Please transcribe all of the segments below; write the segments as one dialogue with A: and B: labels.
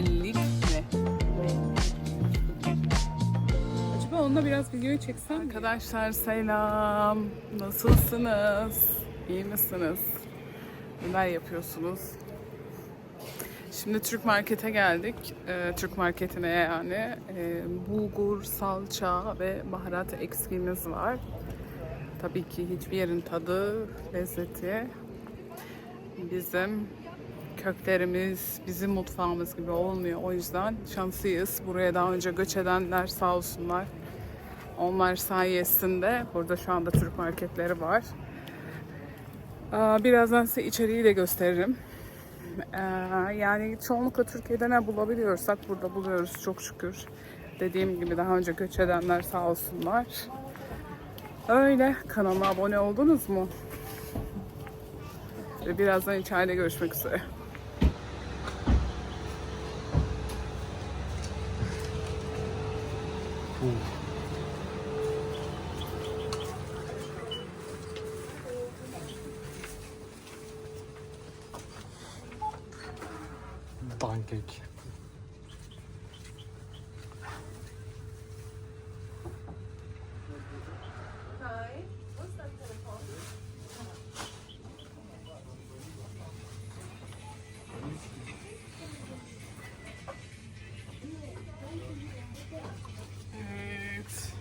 A: mellik mi? Acaba onunla biraz video çeksem mi? Arkadaşlar selam. Nasılsınız? İyi misiniz? Neler yapıyorsunuz? Şimdi Türk Market'e geldik. Ee, Türk Market'ine yani. Ee, bulgur, salça ve baharat eksiğimiz var. Tabii ki hiçbir yerin tadı, lezzeti bizim köklerimiz, bizim mutfağımız gibi olmuyor. O yüzden şanslıyız. Buraya daha önce göç edenler sağ olsunlar. Onlar sayesinde burada şu anda Türk marketleri var. Aa, Birazdan size içeriği de gösteririm. Ee, yani çoğunlukla Türkiye'de ne bulabiliyorsak burada buluyoruz çok şükür. Dediğim gibi daha önce göç edenler sağ olsunlar. Öyle. Kanalıma abone oldunuz mu? Birazdan içeride görüşmek üzere.
B: Pankek.
A: Evet.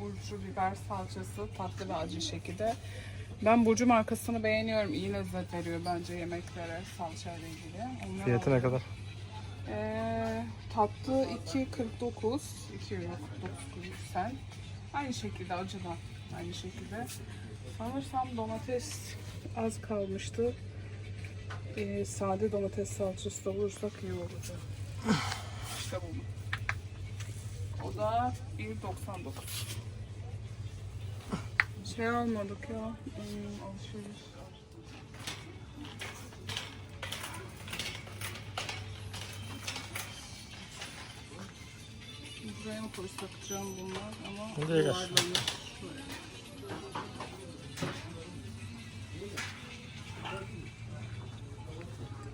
A: Burcu biber salçası tatlı ve acı şekilde. Ben Burcu markasını beğeniyorum. İyi lezzet veriyor bence yemeklere salçayla ilgili. Ondan
B: Fiyatı ne kadar?
A: Tatlı 2.49 2 euro 49 kuruş sen. Aynı şekilde acı da aynı şekilde. Sanırsam domates az kalmıştı. Ee, sade domates salçası da bulursak iyi olacak. İşte bu. O da 1.99. Şey almadık ya. Hmm, alışveriş. Buraya mı koysak cam bunlar ama
B: Buraya gel.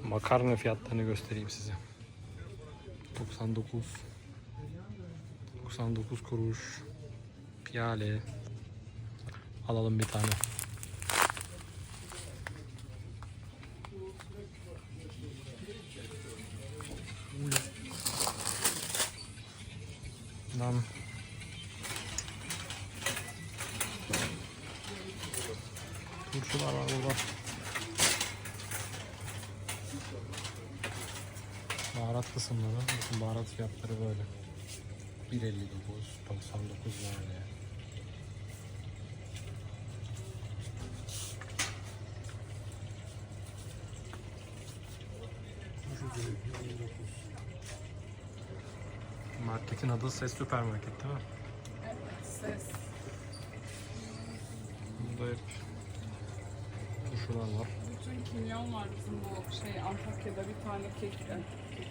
B: Makarna fiyatlarını göstereyim size. 99 99 kuruş piyale alalım bir tane. Lan Turşular var burada. Baharat kısımları, bakın baharat fiyatları böyle. 1.59, 99 yani. Marketin adı Ses Süpermarket değil mi?
A: Ses.
B: Burada hep turşular var.
A: Bütün kimyon var bizim bu şey Antakya'da bir tane kek. Kek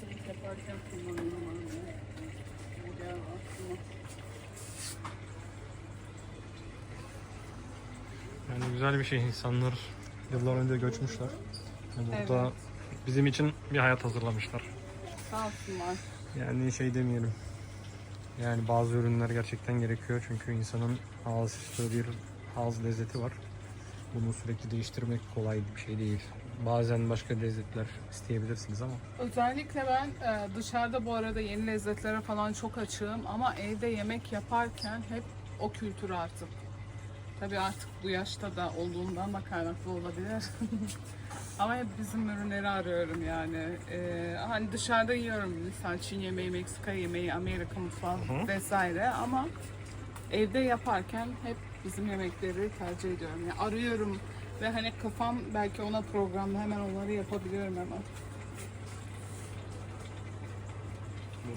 A: simit yaparken aklıma.
B: Yani güzel bir şey. İnsanlar yıllar önce göçmüşler. Burada
A: Evet.
B: Bizim için bir hayat hazırlamışlar.
A: Sağ olsunlar.
B: Yani şey demeyelim. Yani bazı ürünler gerçekten gerekiyor çünkü insanın ağız istiyor bir ağız lezzeti var. Bunu sürekli değiştirmek kolay bir şey değil. Bazen başka lezzetler isteyebilirsiniz ama
A: Özellikle ben e, dışarıda bu arada yeni lezzetlere falan çok açığım ama evde yemek yaparken hep o kültür artık. Tabii artık bu yaşta da olduğundan da kaynaklı olabilir. ama hep bizim ürünleri arıyorum yani. E, hani dışarıda yiyorum mesela Çin yemeği, Meksika yemeği, Amerika mutfağı vesaire ama evde yaparken hep bizim yemekleri tercih ediyorum. Yani arıyorum ve hani kafam belki ona programda hemen onları yapabiliyorum hemen.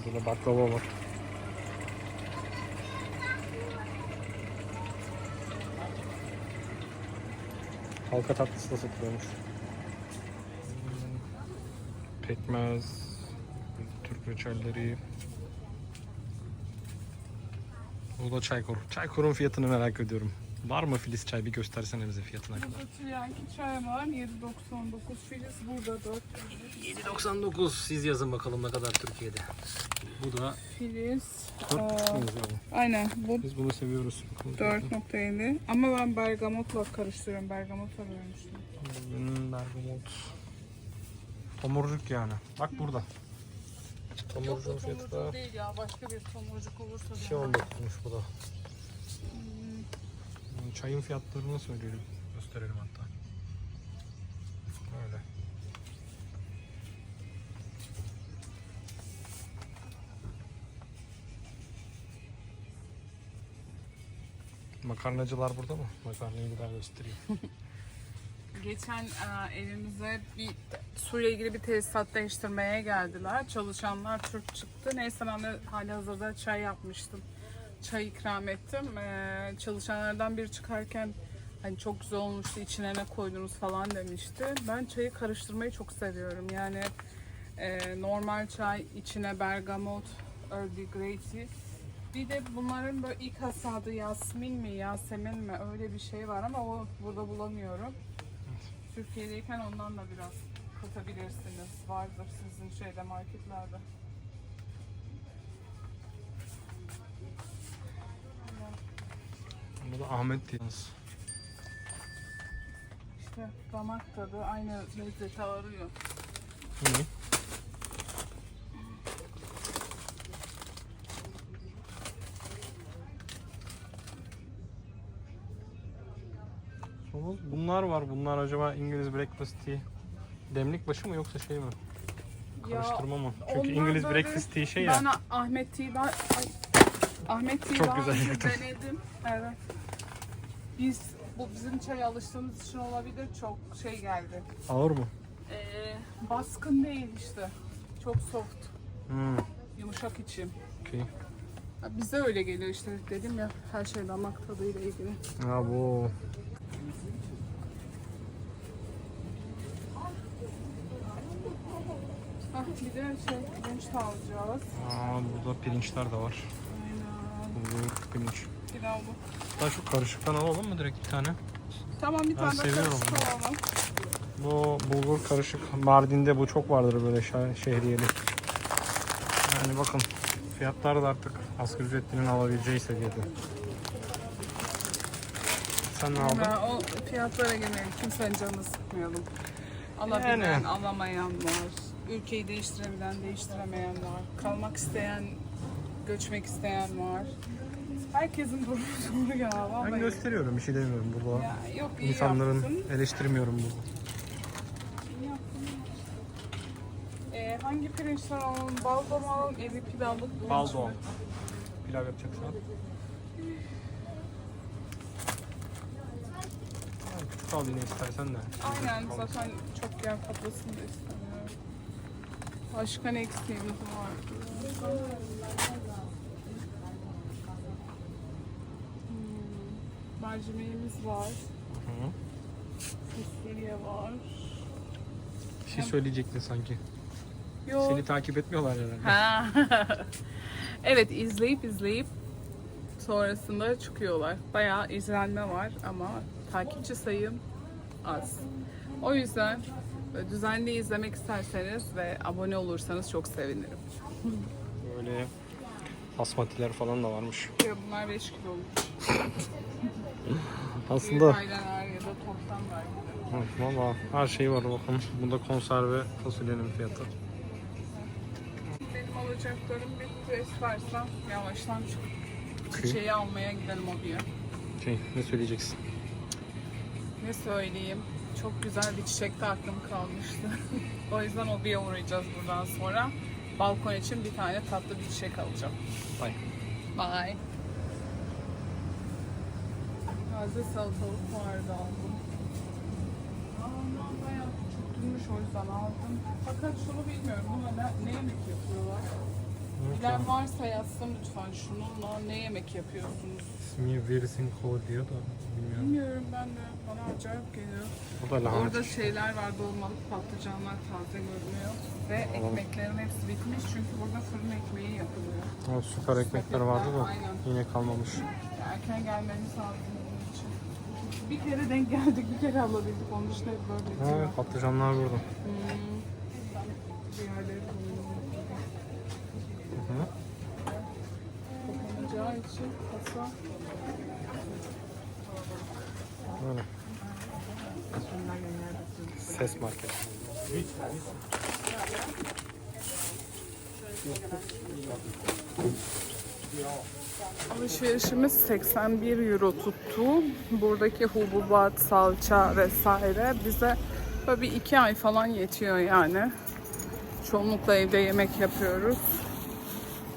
B: burada da baklava var. Halka tatlısı da satılıyormuş. Pekmez, Türk reçelleri. Bu da çaykur. Çaykurun fiyatını merak ediyorum. Var mı Filiz çay bir göstersene bize fiyatına kadar.
A: Burada Triyanki çay var 7.99. Filiz burada 4.
B: 7.99 siz yazın bakalım ne kadar Türkiye'de. Bu da
A: Filiz.
B: 4
A: aa, aynen bu
B: Biz bunu seviyoruz.
A: 4.7 ama ben bergamotla karıştırıyorum. Bergamotla görmüştüm.
B: Hmm, bergamot. Tomurcuk yani. Bak burada. Tomurcuğun fiyatı da
A: değil ya başka bir tomurcuk olursa.
B: şey 19'muş bu da. Hmm, Çayın fiyatlarını söyleyelim. Gösterelim hatta. Makarnacılar burada mı? Makarnayı bir daha göstereyim.
A: Geçen e, evimize bir suyla ilgili bir tesisat değiştirmeye geldiler. Çalışanlar Türk çıktı. Neyse ben de hali hazırda çay yapmıştım. Çay ikram ettim. E, çalışanlardan biri çıkarken hani çok güzel olmuştu içine ne koydunuz falan demişti. Ben çayı karıştırmayı çok seviyorum. Yani e, normal çay içine bergamot, Earl Grey tea. Bir de bunların böyle ilk hasadı Yasmin mi, Yasemin mi öyle bir şey var ama o burada bulamıyorum. Türkiye'deyken ondan da biraz katabilirsiniz. Vardır sizin şeyde marketlerde.
B: Bu da Ahmet Diyans.
A: İşte damak tadı aynı lezzeti arıyor.
B: İyi. Bunlar var. Bunlar acaba İngiliz breakfast tea demlik başı mı yoksa şey mi? Karıştırma mı? Çünkü
A: onlar
B: İngiliz
A: böyle-
B: breakfast tea şey ya.
A: Ben Ah- Ahmet Tea'yi daha... Ay, Ahmet Tea'yi
B: Çok
A: daha
B: güzel
A: önce
B: yaptın.
A: denedim. Evet. Biz, bu bizim çaya alıştığımız için olabilir çok şey geldi.
B: Ağır mı?
A: Ee, baskın değil işte. Çok soft.
B: Hmm.
A: Yumuşak içim.
B: Okey.
A: Ya Bize öyle geliyor işte dedim ya her şey damak tadıyla ilgili.
B: Ha bu.
A: Ah bir de şey pirinç de alacağız.
B: Aa, burada pirinçler de var.
A: Aynen.
B: Bulgur pirinç.
A: Pilav bu.
B: Daha şu karışıktan alalım mı direkt bir tane?
A: Tamam bir tane de
B: seviyorum
A: karışık alalım.
B: Bu bulgur karışık. Mardin'de bu çok vardır böyle şehriyeli. Yani bakın fiyatlar da artık asgari ücretlinin alabileceği seviyede. Sen ne aldın?
A: Ya, o fiyatlara girmeyelim. Kimsenin canını sıkmayalım. Alabilen,
B: Yani.
A: alamayan var. Ülkeyi değiştirebilen, değiştiremeyen var. Kalmak isteyen, göçmek isteyen var. Herkesin durumu zor ya. Vallahi.
B: Ben gösteriyorum bir şey demiyorum burada.
A: Ya, yok iyi
B: İnsanların
A: yaptın.
B: eleştirmiyorum burada.
A: Ee, hangi pirinçler alalım? Baldo mu alalım? Evi pilavlık pirinç
B: Baldo.
A: mi?
B: Pilav yapacaksan. Ha, Küçük al yine istersen de.
A: Aynen zaten çok yer kaplasın da istemiyorum. Başka ne eksiğimiz var? Hmm, Mercimeğimiz var.
B: Hı.
A: Fasulye var.
B: Bir şey söyleyecektin sanki.
A: Yok.
B: Seni takip etmiyorlar herhalde.
A: Ha. evet izleyip izleyip sonrasında çıkıyorlar. Bayağı izlenme var ama takipçi sayım az. O yüzden böyle düzenli izlemek isterseniz ve abone olursanız çok sevinirim.
B: Böyle basmatiler falan da varmış.
A: Ya bunlar 5 kilo olmuş.
B: Aslında
A: Aileler ya da toptan.
B: Evet, Valla her şey var bakın. Bunda konserve fasulyenin fiyatı.
A: Benim alacaklarım bitti. İstersen yavaştan çık.
B: Okey.
A: Çiçeği almaya gidelim hobiye.
B: Şey, ne söyleyeceksin?
A: Ne söyleyeyim? Çok güzel bir çiçek de aklım kalmıştı. o yüzden hobiye uğrayacağız buradan sonra. Balkon için bir tane tatlı bir çiçek alacağım.
B: Bye.
A: Bye. Taze salatalık vardı aldım. Aa, bayağı tutulmuş o yüzden aldım. Fakat şunu bilmiyorum. Ne, ne yemek yapıyorlar? Bilen varsa yazsın lütfen şununla ne yemek yapıyorsunuz?
B: İsmi Virsinko diyor da bilmiyorum.
A: Bilmiyorum ben de. Bana acayip geliyor.
B: Bu da lahana.
A: Orada şeyler var, dolmalık patlıcanlar taze görünüyor. Ve ekmeklerin hepsi bitmiş çünkü burada fırın ekmeği yapılıyor.
B: O süper ekmekler vardı da
A: Aynen.
B: yine kalmamış.
A: Erken gelmemiz lazım bunun için. bir kere denk geldik, bir kere alabildik. Onun dışında hep böyle.
B: Ha,
A: Evet.
B: patlıcanlar burada.
A: Diğerleri
B: Hı hı. Böyle. Ses market.
A: Alışverişimiz 81 euro tuttu. Buradaki hububat, salça vesaire bize böyle bir iki ay falan yetiyor yani. Çoğunlukla evde yemek yapıyoruz.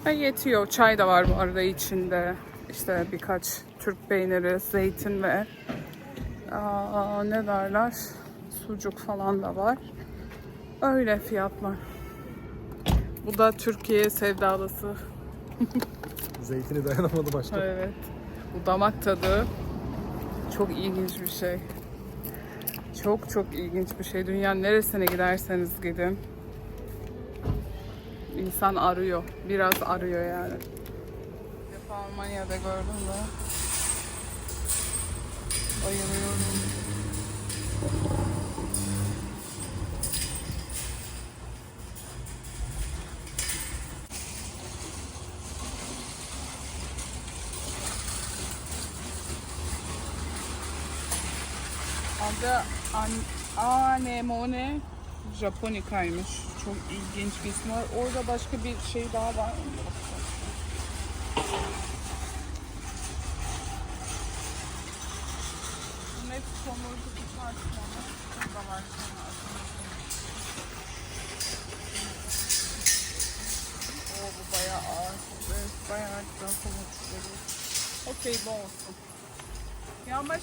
A: Ve yetiyor. Çay da var bu arada içinde. İşte birkaç Türk peyniri, zeytin ve aa, ne derler? Sucuk falan da var. Öyle fiyatlar. Bu da Türkiye sevdalısı.
B: Zeytini dayanamadı başta.
A: Evet. Bu damak tadı çok ilginç bir şey. Çok çok ilginç bir şey. Dünyanın neresine giderseniz gidin. İnsan arıyor. Biraz arıyor yani. Bir Almanya'da gördüm de. Bayılıyorum. Adı an Anemone Japonica'ymış. Çok ilginç bir ismi var. Orada başka bir şey daha var. Bunun hepsi tomurcu. Burada var sonra. Oo bu bayağı ağır. Bayağı güzel tomurcu. Okey bu olsun.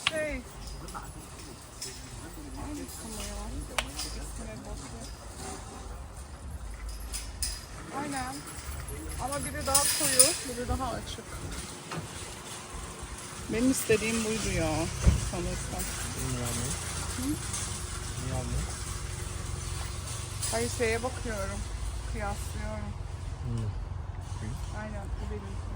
A: Şey... Hangisi bu ya? İsmine bakıyorum. Aynen. Ama biri daha koyu, biri daha açık. Benim istediğim buydu ya sanırsam.
B: Niye? Niye?
A: Hayır şeye bakıyorum. Kıyaslıyorum.
B: Hı.
A: Aynen bu benim.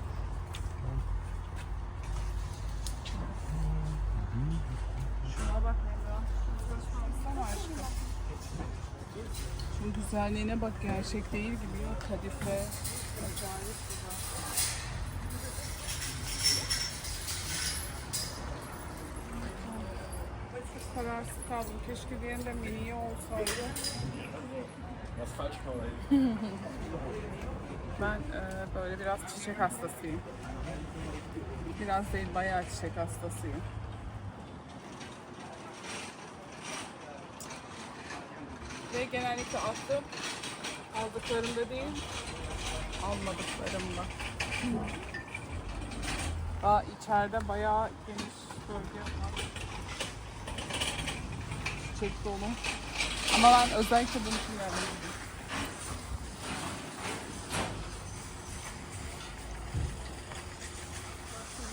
A: Şunun güzelliğine bak gerçek değil gibi ya. Kadife. Acayip güzel. Çok kararsız kaldım. Keşke diğerinde mini olsaydı. Ben e, böyle biraz çiçek hastasıyım. Biraz değil bayağı çiçek hastasıyım. Ve genellikle attım. Aldıklarımda değil, almadıklarımda. Aa, içeride bayağı geniş bölge var. Çiçek dolu. Ama ben özellikle bunu kullanıyorum.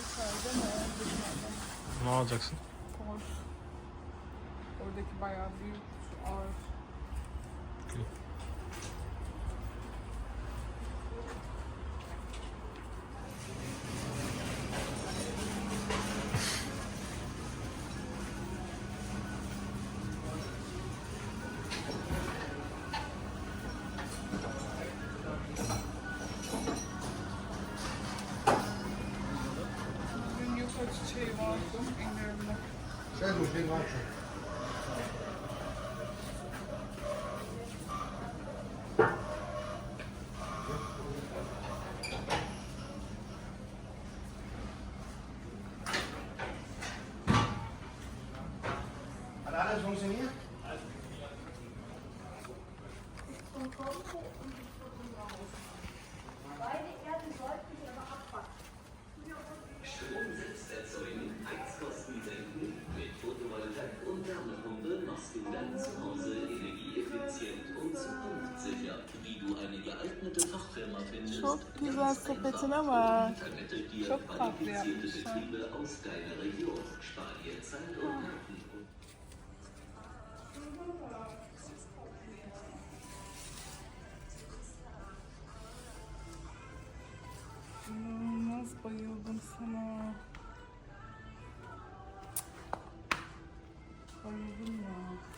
A: İçeride mi? Dışarıda mı?
B: Ne alacaksın?
A: Hoş. Oradaki bayağı büyük, ağır. Çiçeği vardı indirimde.
C: Sehr
A: güzel sepetine bak. Çok tatlı yapmışlar. İnanılmaz bayıldım sana. bayıldım ya.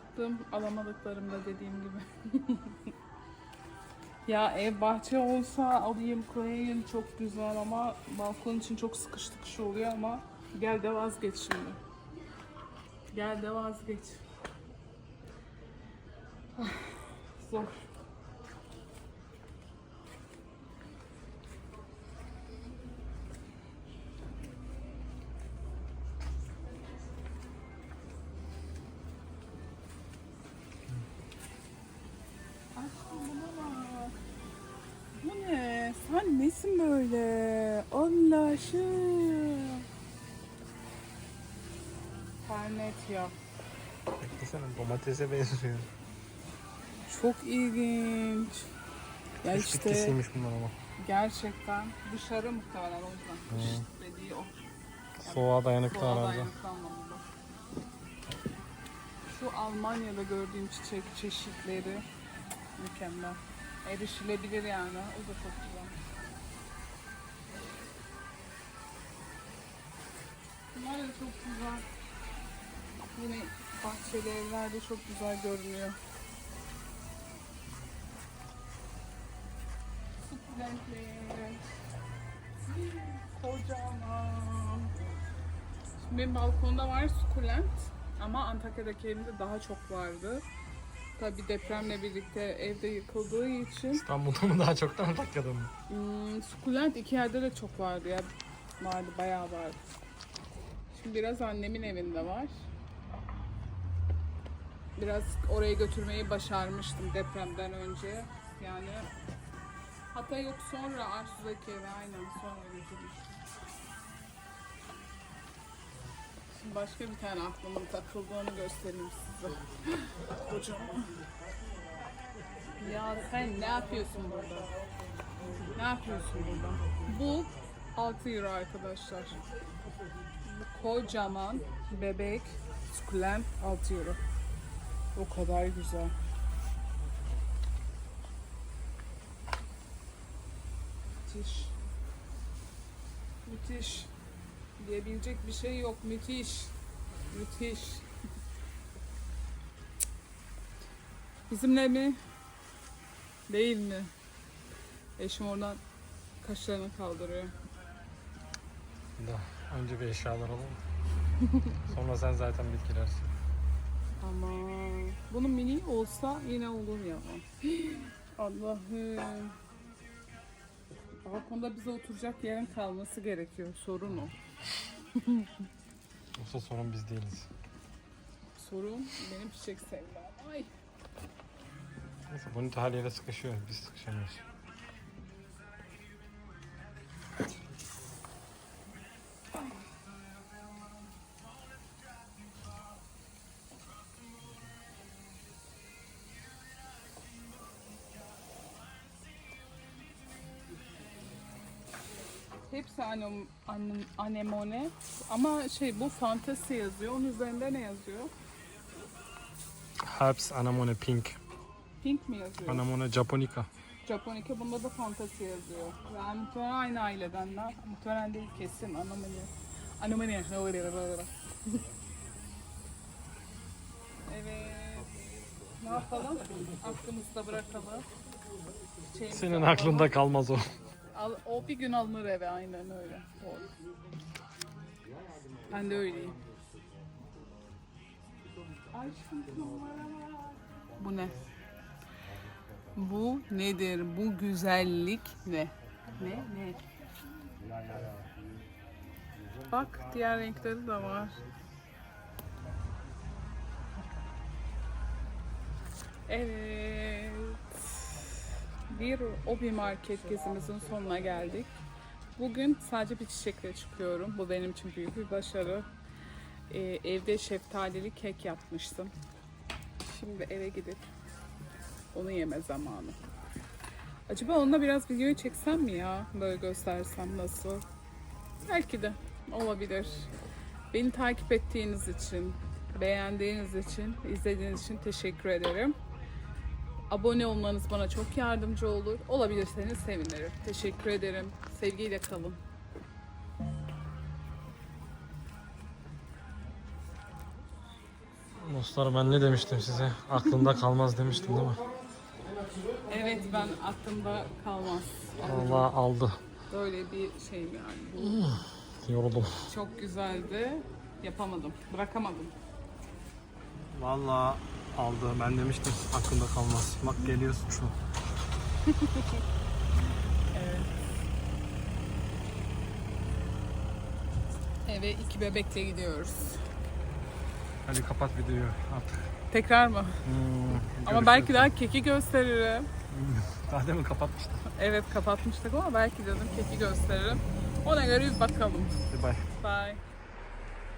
A: Aklım alamadıklarımda dediğim gibi. ya ev bahçe olsa alayım koyayım çok güzel ama balkon için çok sıkış tıkış oluyor ama gel de vazgeç şimdi. Gel de vazgeç. Ah, Zor. Ya.
B: Beklesene domatese benziyor.
A: Çok ilginç. Ya
B: Kış
A: işte
B: bitkisiymiş bunlar ama.
A: gerçekten dışarı muhtemelen o yüzden. Kış dediği o.
B: Soğuğa dayanıklı
A: Doğa
B: herhalde.
A: Şu Almanya'da gördüğüm çiçek çeşitleri mükemmel. Erişilebilir yani. O da çok güzel. Bunlar da çok güzel. Yine bahçeli evlerde çok güzel görünüyor. Sukulentler. Kocaman. Şimdi benim balkonda var sukulent ama Antakya'daki evimde daha çok vardı. Tabi depremle birlikte evde yıkıldığı için
B: İstanbul'da mı daha çok da Antakya'da mı?
A: hmm, sukulent iki yerde de çok vardı ya. Vardı bayağı vardı. Şimdi biraz annemin evinde var. Biraz oraya götürmeyi başarmıştım depremden önce. Yani hatta yok sonra Arsu'daki eve aynen sonra götürmüştüm. Şimdi başka bir tane aklımın takıldı onu göstereyim size. Kocaman. Ya sen ne yapıyorsun burada? Ne yapıyorsun burada? Bu 6 euro arkadaşlar. Kocaman bebek sukulent 6 euro. O kadar güzel. Müthiş. Müthiş. Diyebilecek bir şey yok. Müthiş. Müthiş. Bizimle mi? Değil mi? Eşim oradan kaşlarını kaldırıyor.
B: Da önce bir eşyalar alalım. Sonra sen zaten bitkilersin.
A: Ama bunun mini olsa yine olur ya. Allah'ım. Balkonda bize oturacak yerin kalması gerekiyor. Sorun o.
B: Yoksa sorun biz değiliz.
A: Sorun benim çiçek sevdam. Ay.
B: Neyse bunu her yere sıkışıyor. Biz sıkışamıyoruz.
A: Anem, anem, anemone. Ama şey bu fantasi yazıyor. Onun üzerinde ne yazıyor?
B: Herbs anemone pink.
A: Pink mi yazıyor?
B: Anemone japonica.
A: Japonica bunda da fantasi yazıyor. Yani muhtemelen aynı ailedenler. Muhtemelen değil kesin. Anomali. Anomali. evet. Ne yapalım? Aklımızda bırakalım. Şeyimizi
B: Senin
A: alalım.
B: aklında kalmaz o.
A: Al, o bir gün alınır eve aynen öyle. Doğru. Ben de öyleyim. Bu ne? Bu nedir? Bu güzellik ne? Ne? Ne? Bak diğer renkleri de var. Evet. Bir obi market gezimizin sonuna geldik. Bugün sadece bir çiçekle çıkıyorum. Bu benim için büyük bir başarı. Ee, evde şeftalili kek yapmıştım. Şimdi eve gidip onu yeme zamanı. Acaba onunla biraz videoyu çeksem mi ya? Böyle göstersem nasıl? Belki de olabilir. Beni takip ettiğiniz için, beğendiğiniz için, izlediğiniz için teşekkür ederim. Abone olmanız bana çok yardımcı olur. Olabilirseniz sevinirim. Teşekkür ederim. Sevgiyle kalın.
B: Dostlar ben ne demiştim size? Aklımda kalmaz demiştim değil mi?
A: Evet ben aklımda kalmaz.
B: Allah aldı.
A: Böyle bir şey yani. Bu
B: Yoruldum.
A: çok güzeldi. Yapamadım. Bırakamadım.
B: Vallahi aldı. Ben demiştim aklımda kalmaz. Bak geliyor suçlu.
A: Eve iki bebekle gidiyoruz.
B: Hadi kapat videoyu artık.
A: Tekrar mı?
B: Hmm,
A: Ama belki daha keki gösteririm.
B: Daha demin kapatmıştım.
A: Evet kapatmıştık ama belki dedim keki gösteririm. Ona göre bir bakalım.
B: Bay.
A: Bye.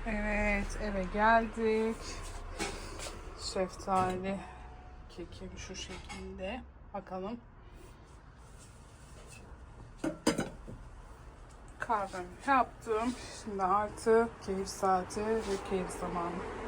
A: Evet eve geldik. Şeftali kekim şu şekilde. Bakalım. Kahvemi yaptım. Şimdi artık keyif saati ve keyif zamanı.